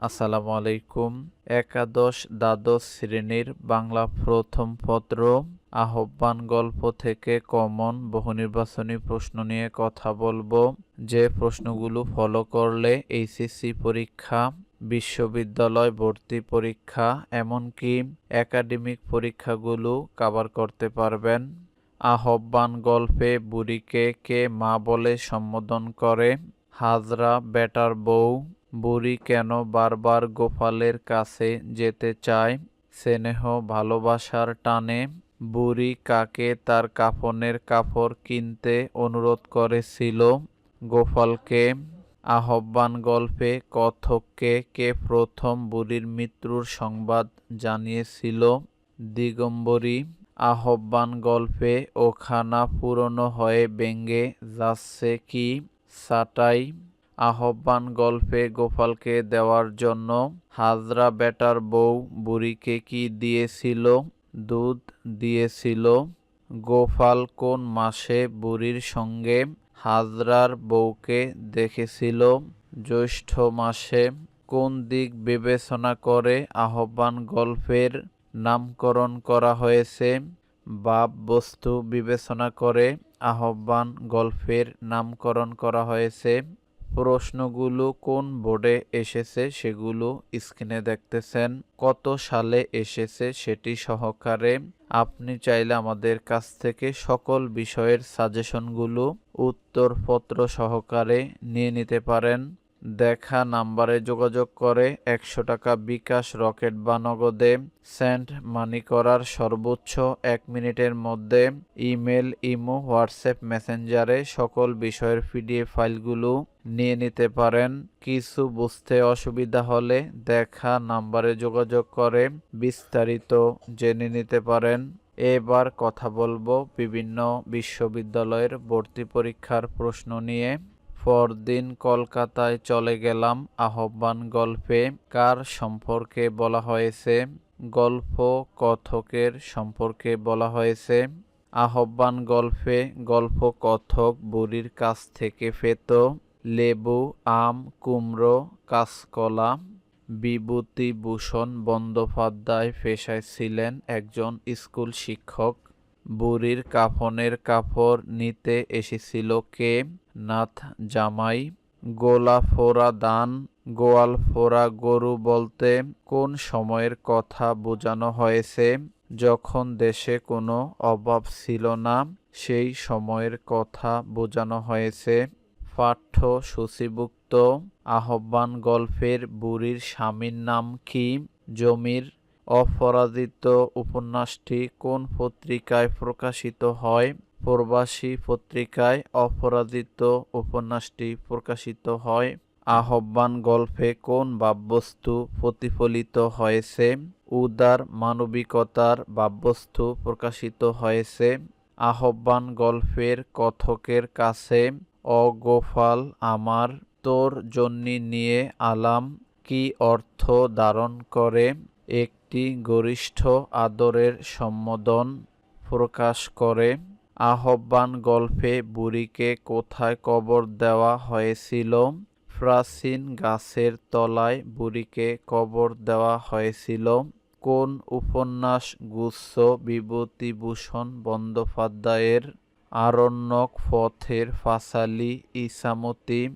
আসসালামু আলাইকুম একাদশ দ্বাদশ শ্রেণির বাংলা প্রথম পত্র, আহ্বান গল্প থেকে কমন বহুনির্বাচনী প্রশ্ন নিয়ে কথা বলব। যে প্রশ্নগুলো ফলো করলে এইচএসসি পরীক্ষা, বিশ্ববিদ্যালয় ভর্তি পরীক্ষা, এমনকি একাডেমিক পরীক্ষাগুলো কাভার করতে পারবেন। আহ্বান গল্পে বুড়িকে কে মা বলে সম্বোধন করে? হাজরা বেটার বউ বুড়ি কেন বারবার গোপালের কাছে যেতে চায়? স্নেহ ভালোবাসার টানে বুড়ি কাকে তার কাফনের কাপড় কিনতে অনুরোধ করেছিল? গোপালকে আহ্বান গল্পে কথককে কে প্রথম বুড়ির মৃত্যুর সংবাদ জানিয়েছিল? দিগম্বরী আহ্বান গল্পে ওখানা পুরনো হয়ে ব্যঙ্গে যাচ্ছে কি? সাটাই আহ্বান গল্পে গোপালকে দেওয়ার জন্য হাজরা বেটার বউ বুড়িকে কি দিয়েছিল? দুধ দিয়েছিল। গোপাল কোন মাসে বুড়ির সঙ্গে হাজরার বউকে দেখেছিল? জ্যৈষ্ঠ মাসে কোন দিক বিবেচনা করে আহ্বান গল্পের নামকরণ করা হয়েছে? বাপ বস্তু বিবেচনা করে আহ্বান গল্পের নামকরণ করা হয়েছে। প্রশ্নগুলো কোন বোর্ডে এসেছে সেগুলো স্ক্রিনে দেখতেছেন। কত সালে এসেছে সেটি সহকারে আপনি চাইলে আমাদের কাছ থেকে সকল বিষয়ের সাজেশনগুলো, উত্তরপত্র সহকারে নিয়ে নিতে পারেন। দেখা নাম্বারে যোগাযোগ করে একশো টাকা বিকাশ রকেট বা নগদে সেন্ড মানি করার সর্বোচ্চ এক মিনিটের মধ্যে ইমেল, ইমো, হোয়াটসঅ্যাপ, মেসেঞ্জারে সকল বিষয়ের পিডিএফ ফাইলগুলো নিয়ে নিতে পারেন। কিছু বুঝতে অসুবিধা হলে দেখা নাম্বারে যোগাযোগ করে বিস্তারিত জেনে নিতে পারেন। এবার কথা বলব বিভিন্ন বিশ্ববিদ্যালয়ের ভর্তি পরীক্ষার প্রশ্ন নিয়ে। পরদিন কলকাতায় চলে গেলাম আহ্বান গল্পে। কার সম্পর্কে বলা হয়েছে? গল্প কথকের সম্পর্কে বলা হয়েছে। আহ্বান গল্পে গল্প কথক বুড়ির কাছ থেকে পেত। লেবু, আম, কুমড়ো, কাঁচকলা। বিভূতিভূষণ বন্দ্যোপাধ্যায় পেশায় ছিলেন একজন স্কুল শিক্ষক। বুড়ির কাফনের কাপড় নিতে এসেছিল কে? নাথ, জামাই গোলা ফোরা দান গোয়াল ফোরা গরু বলতে কোন সময়ের কথা বোঝানো হয়েছে? যখন দেশে কোনো অভাব ছিল না, সেই সময়ের কথা বোঝানো হয়েছে। পাঠ্য সূচিভুক্ত আহ্বান গল্পের বুড়ির স্বামীর নাম কি? জমির অপরাজিত উপন্যাসটি কোন পত্রিকায় প্রকাশিত হয়? প্রবাসী পত্রিকায় অপরাজিত উপন্যাসটি প্রকাশিত হয়। আহ্বান গল্পে কোন ভাববস্তু প্রতিফলিত হয়েছে? উদার মানবিকতার ভাববস্তু প্রকাশিত হয়েছে। আহ্বান গল্পের কথকের কাছে অগোফাল আমার তোর জন্যি নিয়ে আলাম, কি অর্থ ধারণ করে? একটি গরিষ্ঠ আদরের সম্বোধন প্রকাশ করে, আহ্বান গল্পে বুড়িকে কোথায় কবর দেওয়া হয়েছিল? প্রাচীন গাছের তলায় বুড়িকে কবর দেওয়া হয়েছিল। কোন উপন্যাস গুচ্ছ বিভূতিভূষণ বন্দ্যোপাধ্যায়ের আরণ্যক পথের ফাসালি ইসামতি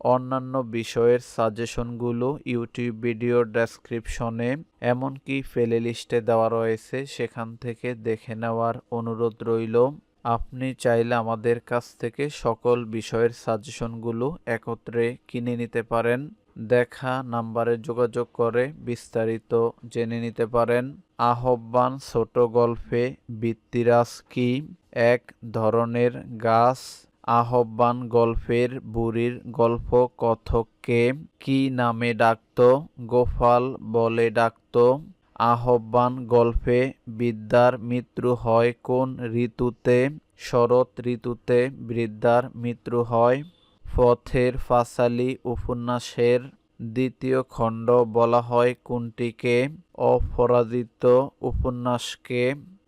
অন্যান্য বিষয়ের সাজেশনগুলো ইউটিউব ভিডিও ডেসক্রিপশনে, এমনকি প্লে লিস্টে দেওয়া রয়েছে, সেখান থেকে দেখে নেওয়ার অনুরোধ রইল। আপনি চাইলে আমাদের কাছ থেকে সকল বিষয়ের সাজেশনগুলো একত্রে কিনে নিতে পারেন। দেখা নাম্বারে যোগাযোগ করে বিস্তারিত জেনে নিতে পারেন। আহ্বান ছোট গল্পে বৃত্তিরাজ কি? এক ধরনের গাছ আহ্বান গল্পের বুড়ির গল্প কথককে কি নামে ডাকত? গোপাল বলে ডাকত, আহ্বান গল্পে বিদ্যার মৃত্যু হয় কোন ঋতুতে? শরৎ ঋতুতে বৃদ্ধার মৃত্যু হয়। পথের ফাসালি উপন্যাসের দ্বিতীয় খণ্ড বলা হয় কোনটিকে? অপরাজিত উপন্যাসকে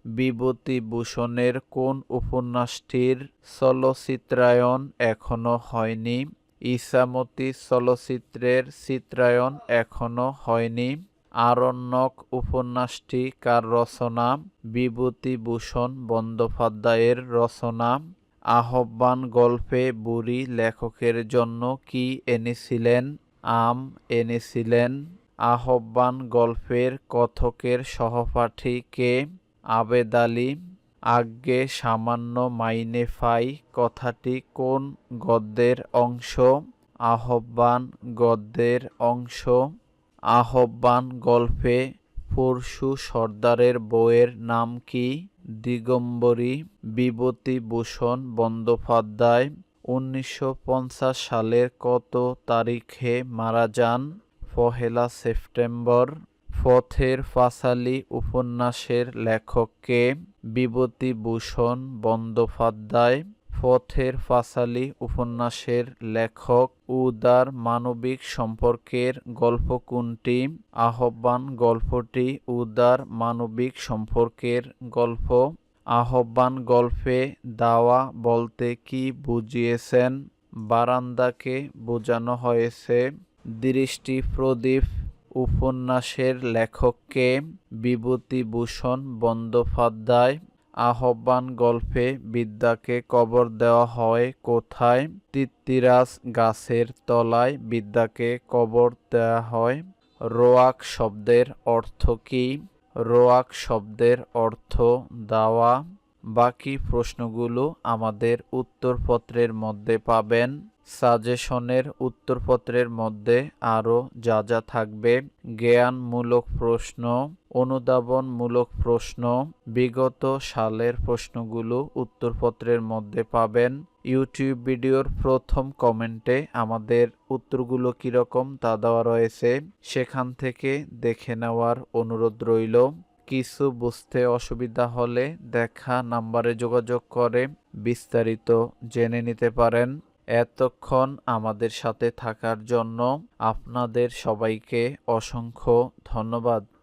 বিভূতিভূষণের কোন উপন্যাসটির চলচ্চিত্রায়ন এখনও হয়নি? ইসামতি চলচ্চিত্রের চিত্রায়ন এখনও হয়নি। আরণ্যক উপন্যাসটি কার রচনা? বিভূতিভূষণ বন্দ্যোপাধ্যায়ের রচনা। আহ্বান গল্পে বুড়ি লেখকের জন্য কি এনেছিলেন? আম এনেছিলেন। আহ্বান গল্পের কথকের সহপাঠী কে? আবেদ আলী, আজ্ঞে সামান্য মাইনে পাই কথাটি কোন গদ্যের অংশ? আহ্বান গদ্যের অংশ। আহ্বান গল্পে পরশু সর্দারের বইয়ের নাম কি? দিগম্বরী বিভূতিভূষণ বন্দ্যোপাধ্যায়, উনিশশো পঞ্চাশ সালের কত তারিখে মারা যান? পহেলা সেপ্টেম্বর পথের পাঁচালী উপন্যাসের লেখককে বিভূতিভূষণ বন্দ্যোপাধ্যায়, পথের পাঁচালী উপন্যাসের লেখক উদার মানবিক সম্পর্কের গল্প কোনটি আহ্বান গল্পটি উদার মানবিক সম্পর্কের গল্প। আহ্বান গল্পে দাওয়া বলতে কি বুঝিয়েছেন? বারান্দাকে বোঝানো হয়েছে। দৃষ্টি প্রদীপ উপন্যাসের লেখককে বিভূতিভূষণ বন্দ্যোপাধ্যায় আহ্বান গল্পে বিদ্যাকে কবর দেওয়া হয় কোথায়? তিত্তিরাজ গাছের তলায় বিদ্যাকে কবর দেওয়া হয়। রোয়াক শব্দের অর্থ কী? রোয়াক শব্দের অর্থ দাওয়া। বাকি প্রশ্নগুলো আমাদের উত্তরপত্রের মধ্যে পাবেন। সাজেশনের উত্তরপত্রের মধ্যে আরও যা যা থাকবে, জ্ঞানমূলক প্রশ্ন, অনুধাবনমূলক প্রশ্ন, বিগত সালের প্রশ্নগুলো উত্তরপত্রের মধ্যে পাবেন। ইউটিউব ভিডিওর প্রথম কমেন্টে আমাদের উত্তরগুলো কীরকম তা দেওয়া রয়েছে, সেখান থেকে দেখে নেওয়ার অনুরোধ রইল। কিছু বুঝতে অসুবিধা হলে দেখা নাম্বারে যোগাযোগ করে বিস্তারিত জেনে নিতে পারেন। এতক্ষণ আমাদের সাথে থাকার জন্য আপনাদের সবাইকে অসংখ্য ধন্যবাদ।